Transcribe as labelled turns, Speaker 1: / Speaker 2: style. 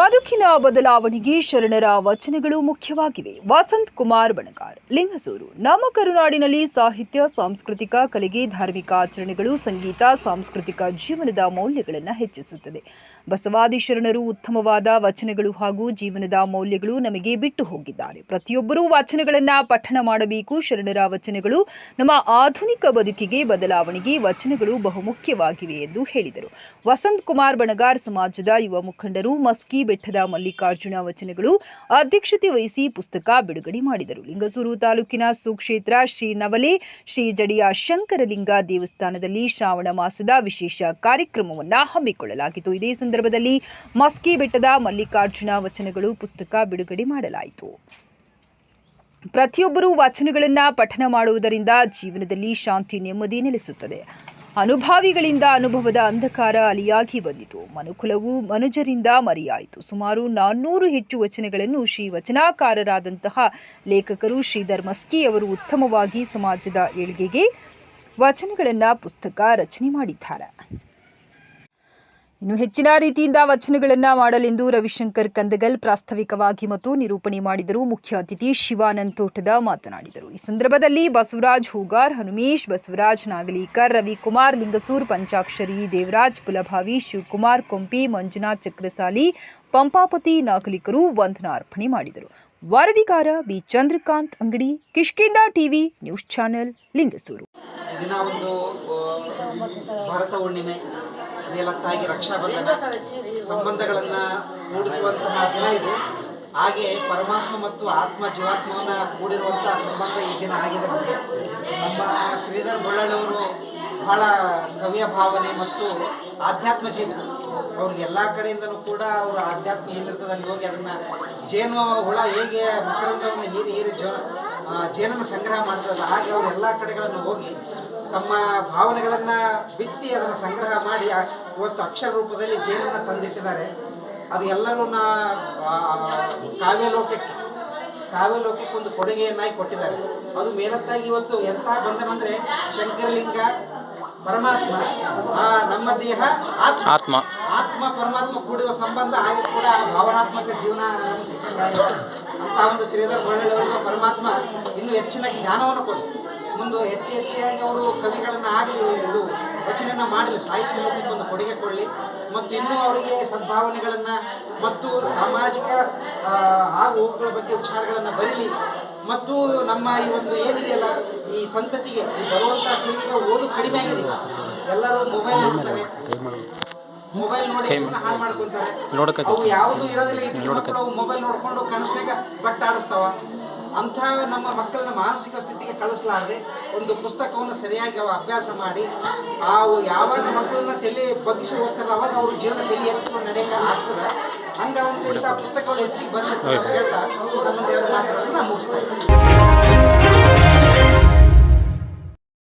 Speaker 1: ಬದುಕಿನ ಬದಲಾವಣೆಗೆ ಶರಣರ ವಚನಗಳು ಮುಖ್ಯವಾಗಿವೆ. ವಸಂತ್ ಕುಮಾರ್ ಬಣಗಾರ್, ಲಿಂಗಸೂರು. ನಮ್ಮ ಕರುನಾಡಿನಲ್ಲಿ ಸಾಹಿತ್ಯ, ಸಾಂಸ್ಕೃತಿಕ, ಕಲೆಗೆ ಧಾರ್ಮಿಕ ಆಚರಣೆಗಳು ಸಂಗೀತ, ಸಾಂಸ್ಕೃತಿಕ ಜೀವನದ ಮೌಲ್ಯಗಳನ್ನು ಹೆಚ್ಚಿಸುತ್ತದೆ. ಬಸವಾದಿ ಶರಣರು ಉತ್ತಮವಾದ ವಚನಗಳು ಹಾಗೂ ಜೀವನದ ಮೌಲ್ಯಗಳು ನಮಗೆ ಬಿಟ್ಟು ಹೋಗಿದ್ದಾರೆ. ಪ್ರತಿಯೊಬ್ಬರೂ ವಚನಗಳನ್ನು ಪಠಣ ಮಾಡಬೇಕು. ಶರಣರ ವಚನಗಳು ನಮ್ಮ ಆಧುನಿಕ ಬದುಕಿಗೆ ಬದಲಾವಣೆಗೆ ವಚನಗಳು ಬಹುಮುಖ್ಯವಾಗಿವೆ ಎಂದು ಹೇಳಿದರು. ವಸಂತ್ ಕುಮಾರ್ ಬಣಗಾರ್ ಸಮಾಜದ ಯುವ ಮುಖಂಡರು, ಮಸ್ಕಿ ಬೆಟ್ಟದ ಮಲ್ಲಿಕಾರ್ಜುನ ವಚನಗಳು ಅಧ್ಯಕ್ಷತೆ ವಹಿಸಿ ಪುಸ್ತಕ ಬಿಡುಗಡೆ ಮಾಡಿದರು. ಲಿಂಗಸೂರು ತಾಲೂಕಿನ ಸುಕ್ಷೇತ್ರ ಶ್ರೀ ನವಲೆ, ಶ್ರೀ ಜಡಿಯ ಶಂಕರಲಿಂಗ ದೇವಸ್ಥಾನದಲ್ಲಿ ಶ್ರಾವಣ ಮಾಸದ ವಿಶೇಷ ಕಾರ್ಯಕ್ರಮವನ್ನು ಹಮ್ಮಿಕೊಳ್ಳಲಾಗಿತ್ತು. ಇದೇ ಸಂದರ್ಭದಲ್ಲಿ ಮಸ್ಕಿ ಬೆಟ್ಟದ ಮಲ್ಲಿಕಾರ್ಜುನ ವಚನಗಳು ಪುಸ್ತಕ ಬಿಡುಗಡೆ ಮಾಡಲಾಯಿತು. ಪ್ರತಿಯೊಬ್ಬರೂ ವಚನಗಳನ್ನು ಪಠನ ಮಾಡುವುದರಿಂದ ಜೀವನದಲ್ಲಿ ಶಾಂತಿ ನೆಮ್ಮದಿ ನೆಲೆಸುತ್ತದೆ. ಅನುಭಾವಿಗಳಿಂದ ಅನುಭವದ ಅಂಧಕಾರ ಅಲಿಯಾಗಿ ಬಂದಿತು. ಮನುಕುಲವು ಮನುಜರಿಂದ ಮರೆಯಾಯಿತು. ಸುಮಾರು ನಾನ್ನೂರು ಹೆಚ್ಚು ವಚನಗಳನ್ನು ಶ್ರೀ ವಚನಾಕಾರರಾದಂತಹ ಲೇಖಕರು ಶ್ರೀಧರ್ ಮಸ್ಕಿ ಅವರು ಉತ್ತಮವಾಗಿ ಸಮಾಜದ ಏಳ್ಗೆಗೆ ವಚನಗಳನ್ನು, ಪುಸ್ತಕ ರಚನೆ ಮಾಡಿದ್ದಾರೆ. ಇನ್ನು ಹೆಚ್ಚಿನ ರೀತಿಯಿಂದ ವಚನಗಳನ್ನ ಮಾಡಲೆಂದು ರವಿಶಂಕರ್ ಕಂದಗಲ್ ಪ್ರಾಸ್ತಾವಿಕವಾಗಿ ಮತ್ತು ನಿರೂಪಣೆ ಮಾಡಿದರು. ಮುಖ್ಯ ಅತಿಥಿ ಶಿವಾನಂದ್ ತೋಟದ ಮಾತನಾಡಿದರು. ಈ ಸಂದರ್ಭದಲ್ಲಿ ಬಸವರಾಜ್ ಹೂಗಾರ್, ಹನುಮೇಶ್ ಬಸವರಾಜ್, ನಾಗಲೀಕರ್, ರವಿಕುಮಾರ್, ಲಿಂಗಸೂರ್, ಪಂಚಾಕ್ಷರಿ, ದೇವರಾಜ್, ಪುಲಭಾವಿ, ಶಿವಕುಮಾರ್, ಕೊಂಪಿ, ಮಂಜುನಾಥ್, ಚಕ್ರಸಾಲಿ, ಪಂಪಾಪತಿ, ನಾಗಲಿಕರು ವಂದನಾ ಅರ್ಪಣೆ ಮಾಡಿದರು. ವರದಿಗಾರ B. Chandrakant Angadi Kishkinda TV news channel, Lingasugur.
Speaker 2: ಈ ರಕ್ಷಾ ಮೇಲತ್ತಾಗಿ ರಕ್ಷಾಬಂಧನ ಸಂಬಂಧಗಳನ್ನ ಮೂಡಿಸುವಂತಹ ದಿನ ಇದು. ಹಾಗೆ ಪರಮಾತ್ಮ ಮತ್ತು ಆತ್ಮ ಜೀವಾತ್ಮವನ್ನ ಕೂಡಿರುವಂತಹ ಸಂಬಂಧ ಈ ದಿನ ಆಗಿದೆ ನಮಗೆ. ನಮ್ಮ ಶ್ರೀಧರ್ ಬೊಳ್ಳಳವರು ಬಹಳ ಕವಿಯ ಭಾವನೆ ಮತ್ತು ಆಧ್ಯಾತ್ಮ ಜೀವನ ಅವ್ರಿಗೆ ಎಲ್ಲ ಕಡೆಯಿಂದನೂ ಕೂಡ ಅವರ ಆಧ್ಯಾತ್ಮ ಏನಿರ್ತದೆ ಅಲ್ಲಿ ಹೋಗಿ ಅದನ್ನ ಜೇನು ಹುಳ ಹೇಗೆ ಮಕರಂದವನ್ನು ಹೀರಿ ಹೀರಿ ಜೋ ಜೇನನ್ನು ಸಂಗ್ರಹ ಮಾಡ್ತದಲ್ಲ, ಹಾಗೆ ಅವರು ಎಲ್ಲ ಕಡೆಗಳನ್ನು ಹೋಗಿ ತಮ್ಮ ಭಾವನೆಗಳನ್ನು ಬಿತ್ತಿ ಅದನ್ನು ಸಂಗ್ರಹ ಮಾಡಿ ಇವತ್ತು ಅಕ್ಷರ ರೂಪದಲ್ಲಿ ಜೇನನ್ನು ತಂದಿಟ್ಟಿದ್ದಾರೆ. ಅದು ಎಲ್ಲರೂ ನಾ ಕಾವ್ಯಲೋಕಕ್ಕೆ ಕಾವ್ಯಲೋಕಕ್ಕೆ ಒಂದು ಕೊಡುಗೆಯನ್ನಾಗಿ ಕೊಟ್ಟಿದ್ದಾರೆ. ಅದು ಮೇಲತ್ತಾಗಿ ಇವತ್ತು ಎಂಥ ಬಂಧನ ಅಂದರೆ ಶಂಕರಲಿಂಗ ಪರಮಾತ್ಮ ಆ ನಮ್ಮ ದೇಹ ಆತ್ಮ.
Speaker 3: ಆತ್ಮ.
Speaker 2: ಪರಮಾತ್ಮ ಕೂಡಿರುವ ಸಂಬಂಧ ಹಾಗೆ ಕೂಡ ಭಾವನಾತ್ಮಕ ಜೀವನ ನಮಗೆ ಅಂತ ಒಂದು ಶ್ರೀಧರ್ ಪರಮಾತ್ಮ ಇನ್ನೂ ಹೆಚ್ಚಿನ ಜ್ಞಾನವನ್ನು ಕೊಟ್ಟು ಮುಂದೆ ಹೆಚ್ಚು ಹೆಚ್ಚಾಗಿ ಅವರು ಕವಿಗಳನ್ನ ಆಗಲಿ ಇದು ರಚನೆಯನ್ನ ಮಾಡಲಿ ಸಾಹಿತ್ಯ ಲೋಕಕ್ಕೆ ಒಂದು ಕೊಡುಗೆ ಕೊಡಲಿ. ಮತ್ತು ಇನ್ನೂ ಅವರಿಗೆ ಸದ್ಭಾವನೆಗಳನ್ನ ಮತ್ತು ಸಾಮಾಜಿಕ ಆಗು ಹೋಗುಗಳ ಬಗ್ಗೆ ವಿಚಾರಗಳನ್ನ ಬರೀಲಿ. ಮತ್ತು ನಮ್ಮ ಈ ಒಂದು ಏನಿದೆಯಲ್ಲ ಈ ಸಂತತಿಗೆ ಈ ಬರುವಂತ ಪೀಳಿಗೆಗೆ ಓದು ಕಡಿಮೆ ಆಗಿದೆ. ಎಲ್ಲರೂ ಮೊಬೈಲ್ ನೋಡ್ತಾರೆ. ಮೊಬೈಲ್ ನೋಡಿ ಹಾಳು ಮಾಡ್ಕೊಂತಾರೆ. ಅವು ಯಾವುದು ಇರೋದಿಲ್ಲ. ಮೊಬೈಲ್ ನೋಡ್ಕೊಂಡು ಕನಸ್ನಾಗ ಬಟ್ಟೆ ಆಡಿಸ್ತಾವ. ಅಂಥ ನಮ್ಮ ಮಕ್ಕಳನ್ನ ಮಾನಸಿಕ ಸ್ಥಿತಿಗೆ ಕಳಿಸಲಾರದೆ ಒಂದು ಪುಸ್ತಕವನ್ನು ಸರಿಯಾಗಿ ಅವ ಅಭ್ಯಾಸ ಮಾಡಿ ಅವು ಯಾವಾಗ ಮಕ್ಕಳನ್ನ ತಲೆ ಬಗ್ಗಿಸಿ ಹೋಗ್ತಾರೋ ಅವಾಗ ಅವ್ರ ಜೀವನ ತಲೆ ಎತ್ತು ನಡೆಯಕ್ಕೆ ಆಗ್ತದೆ. ಹಂಗ ಒಂದು ಇಂಥ ಪುಸ್ತಕಗಳು ಹೆಚ್ಚಿಗೆ ಬರಲಿ ಅಂತ ಹೇಳ್ತಾ ನಮ್ಮ ಎರಡು ಮಾತುಗಳನ್ನು ಮುಗಿಸ್ತಾ ಇದ್ದೀನಿ.